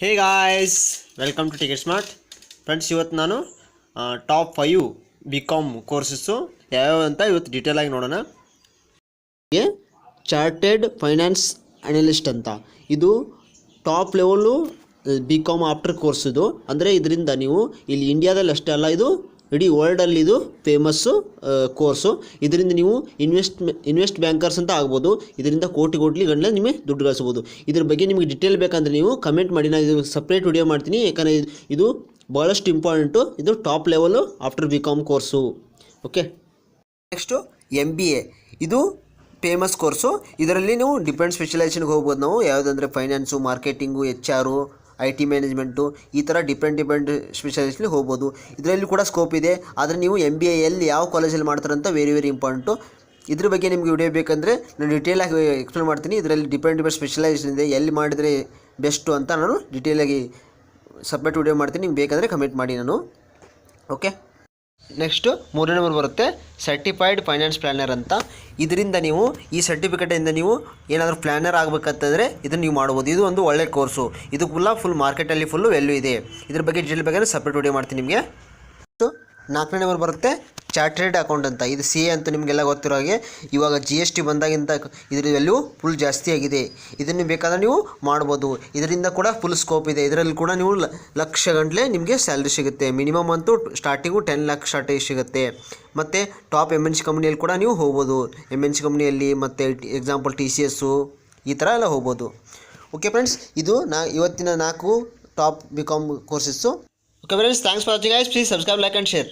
Hey guys welcome to ticket smart friends ಇವತ್ತು ನಾನು top five B com courses ಯಾವ್ಯಾವ ಅಂತ ಇವತ್ತು ಡೀಟೇಲ್ ಆಗಿ ನೋಡೋಣ. ಚಾರ್ಟೆಡ್ ಫೈನಾನ್ಸ್ ಅನಲಿಸ್ಟ್ ಅಂತ. ಇದು top level B com after course ಇದು. ಅಂದರೆ ಇದರಿಂದ ನೀವು ಇಲ್ಲಿ ಇಂಡಿಯಾದಲ್ಲಿ ಅಷ್ಟೇ ಅಲ್ಲ, ಇದು ಇಡೀ ವರ್ಲ್ಡಲ್ಲಿ ಇದು ಫೇಮಸ್ಸು ಕೋರ್ಸು ಇದರಿಂದ ನೀವು ಇನ್ವೆಸ್ಟ್ ಇನ್ವೆಸ್ಟ್ ಬ್ಯಾಂಕರ್ಸ್ ಅಂತ ಆಗ್ಬೋದು. ಇದರಿಂದ ಕೋಟಿ ಕೋಟಿ ಗಂಟಲೆ ನಿಮಗೆ ದುಡ್ಡು ಗಳಿಸ್ಬೋದು ಇದ್ರ ಬಗ್ಗೆ ನಿಮಗೆ ಡಿಟೇಲ್ ಬೇಕಂದರೆ ನೀವು ಕಮೆಂಟ್ ಮಾಡಿ. ನಾನು ಇದು ಸಪ್ರೇಟ್ ವಿಡಿಯೋ ಮಾಡ್ತೀನಿ. ಯಾಕಂದರೆ ಇದು- ಭಾಳಷ್ಟು ಇಂಪಾರ್ಟೆಂಟು ಇದು top level after B com course okay next M B A ಇದು ಫೇಮಸ್ ಕೋರ್ಸು ಇದರಲ್ಲಿ ನೀವು ಡಿಪೆಂಡ್ ಸ್ಪೆಷಲೈಸೇಷನ್ಗೆ ಹೋಗ್ಬೋದು ನಾವು. ಯಾವುದಂದರೆ finance marketing H R I T management ಈ ಥರ ಡಿಫ್ರೆಂಟ್ ಡಿಫ್ರೆಂಟ್ ಸ್ಪೆಷಲಿಸ್ಟ್ಲಿ ಹೋಗ್ಬೋದು. ಇದರಲ್ಲಿ ಕೂಡ ಸ್ಕೋಪ್ ಇದೆ, ಆದರೆ ನೀವು ಎಂ ಬಿ ಎಲ್ಲಿ ಯಾವ ಕಾಲೇಜಲ್ಲಿ ಮಾಡ್ತಾರಂತ ವೆರಿ ವೆರಿ ಇಂಪಾರ್ಟೆಂಟು ಇದ್ರ ಬಗ್ಗೆ ನಿಮಗೆ ವಿಡಿಯೋ ಬೇಕಂದರೆ ನಾನು ಡೀಟೇಲಾಗಿ ಎಕ್ಸ್ಪ್ಲೇನ್ ಮಾಡ್ತೀನಿ. ಇದರಲ್ಲಿ ಡಿಫ್ರೆಂಟ್ ಡಿಪೆಂಡ್ ಸ್ಪೆಷಲೈಸ್ ಇದೆ, ಎಲ್ಲಿ ಮಾಡಿದರೆ ಬೆಸ್ಟು ಅಂತ ನಾನು ಡೀಟೇಲಾಗಿ ಸಪ್ರೇಟ್ ವಿಡಿಯೋ ಮಾಡ್ತೀನಿ. ನಿಮ್ಗೆ ಬೇಕಾದರೆ ಕಮೆಂಟ್ ಮಾಡಿ ನಾನು. ಓಕೆ ನೆಕ್ಸ್ಟು ಮೂರನೇ ನಂಬರ್ ಬರುತ್ತೆ ಸರ್ಟಿಫೈಡ್ ಫೈನಾನ್ಸ್ ಪ್ಲ್ಯಾನರ್ ಅಂತ. ಇದರಿಂದ ನೀವು ಈ ಸರ್ಟಿಫಿಕೇಟಿಂದ ನೀವು ಏನಾದರೂ ಪ್ಲ್ಯಾನರ್ ಆಗಬೇಕಂತಂದರೆ ಇದನ್ನು ನೀವು ಮಾಡ್ಬೋದು. ಇದು ಒಂದು ಒಳ್ಳೆ ಕೋರ್ಸು ಇದು ಫುಲ್ಲ ಫುಲ್ ಮಾರ್ಕೆಟಲ್ಲಿ ಫುಲ್ಲು ವ್ಯಾಲ್ಯೂ ಇದೆ. ಇದ್ರ ಬಗ್ಗೆ ಡೀಟೇಲ್ ಬಗ್ಗೆ ಸಪ್ರೇಟ್ ವಿಡಿಯೋ ಮಾಡ್ತೀನಿ ನಿಮಗೆ. ನಾಲ್ಕನೇ ನಂಬರ್ ಬರುತ್ತೆ ಚಾರ್ಟೆಡ್ ಅಕೌಂಟ್ ಅಂತ. ಇದು ಸಿ ಎ ಅಂತ ನಿಮಗೆಲ್ಲ ಗೊತ್ತಿರೋ ಹಾಗೆ ಇವಾಗ ಜಿ ಎಸ್ ಟಿ ಬಂದಾಗಿಂತ ಇದ್ರ ವ್ಯಾಲ್ಯೂ ಫುಲ್ ಜಾಸ್ತಿ ಆಗಿದೆ. ಇದನ್ನು ಬೇಕಾದ್ರೆ ನೀವು ಮಾಡ್ಬೋದು. ಇದರಿಂದ ಕೂಡ ಫುಲ್ ಸ್ಕೋಪ್ ಇದೆ. ಇದರಲ್ಲಿ ಕೂಡ ನೀವು ಲಕ್ಷ ಗಂಟಲೆ ನಿಮಗೆ ಸ್ಯಾಲ್ರಿ ಸಿಗುತ್ತೆ. ಮಿನಿಮಮ್ ಅಂತೂ ಸ್ಟಾರ್ಟಿಂಗು ಟೆನ್ ಲ್ಯಾಕ್ ಸ್ಟಾರ್ಟಿಂಗ್ ಸಿಗುತ್ತೆ. ಮತ್ತು ಟಾಪ್ ಎಂ ಎನ್ ಸಿ ಕಂಪ್ನಿಯಲ್ಲಿ ಕೂಡ ನೀವು ಹೋಗ್ಬೋದು. ಎಂ ಎನ್ ಸಿ ಕಂಪ್ನಿಯಲ್ಲಿ ಮತ್ತು ಎಕ್ಸಾಂಪಲ್ ಟಿ ಸಿ ಎಸ್ಸು ಈ ಥರ ಎಲ್ಲ ಹೋಗ್ಬೋದು. ಓಕೆ ಫ್ರೆಂಡ್ಸ್, ಇದು ನಾ, ಇವತ್ತಿನ ನಾಲ್ಕು top B com courses. Okay friends, thanks for watching ice please subscribe, like and share.